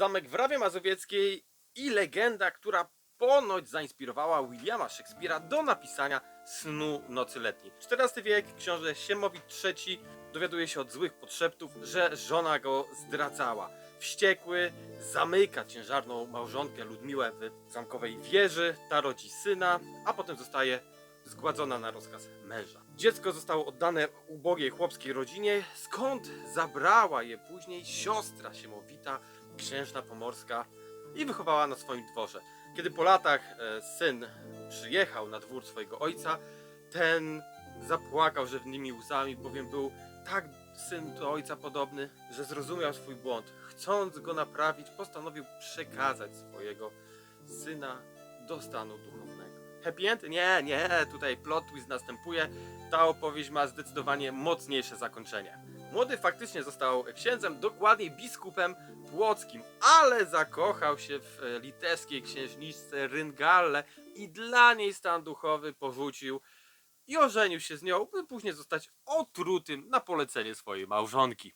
Zamek w Rawie Mazowieckiej i legenda, która ponoć zainspirowała Williama Shakespeare'a do napisania Snu Nocy Letniej. XIV wiek, książę Siemowit III dowiaduje się od złych podszeptów, że żona go zdradzała. Wściekły zamyka ciężarną małżonkę Ludmiłę w zamkowej wieży, ta rodzi syna, a potem zostaje zgładzona na rozkaz męża. Dziecko zostało oddane ubogiej chłopskiej rodzinie, skąd zabrała je później siostra Siemowita, księżna pomorska i wychowała na swoim dworze. Kiedy po latach e, syn przyjechał na dwór swojego ojca, ten zapłakał rzewnymi łzami, bowiem był tak syn do ojca podobny, że zrozumiał swój błąd. Chcąc go naprawić, postanowił przekazać swojego syna do stanu duchownego. Happy end? Nie, nie, tutaj plot twist następuje. Ta opowieść ma zdecydowanie mocniejsze zakończenie. Młody faktycznie został księdzem, dokładniej biskupem płockim, ale zakochał się w litewskiej księżniczce Ryngalle i dla niej stan duchowy porzucił i ożenił się z nią, by później zostać otrutym na polecenie swojej małżonki.